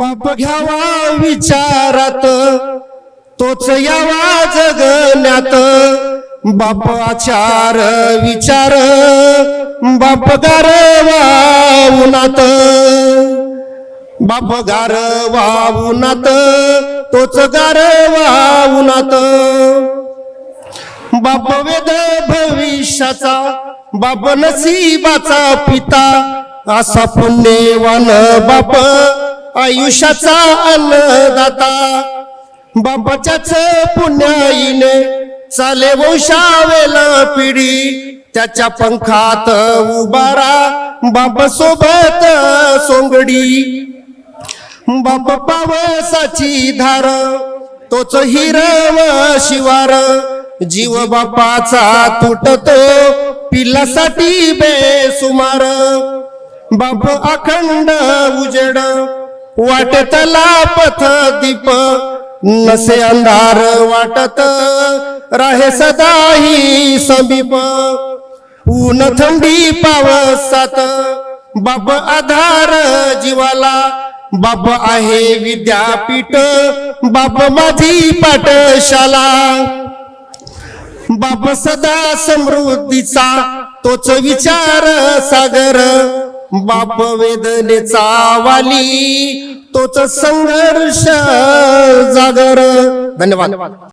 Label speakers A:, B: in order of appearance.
A: बाप घ्यावा विचारात तोच यावा जगण्यात. बाप आचार विचार बाप गारवाउनात बाप गारवाउनात तोच गारवाउनात बाप वेद भविष्याचा बाप नसीबाचा पिता असा पुण्यवान बाप आयुष्याचा अन्नदाता. बाबाच्याच पुण्याईने चाले वंशावेल पिढी त्याच्या पंखात उभारा बाप सोबत सोंगडी. बाप पावसाची धार तोच हिरव शिवार. जीव बापाचा तुटतो पिलासाठी बेसुमार बाप अखंड उजेड वाटतला पथ दीप. नसे अंधार वाटत राहे सदाही समीप. ऊन थंडी पावसात बाप आधार जीवाला. बाप आहे विद्यापीठ बाप माझी पाठशाला. बाप सदा समृद्धीचा तोच विचार सागर. बाप वेदनेचा वाली तोच संघर्ष जागर. धन्यवाद.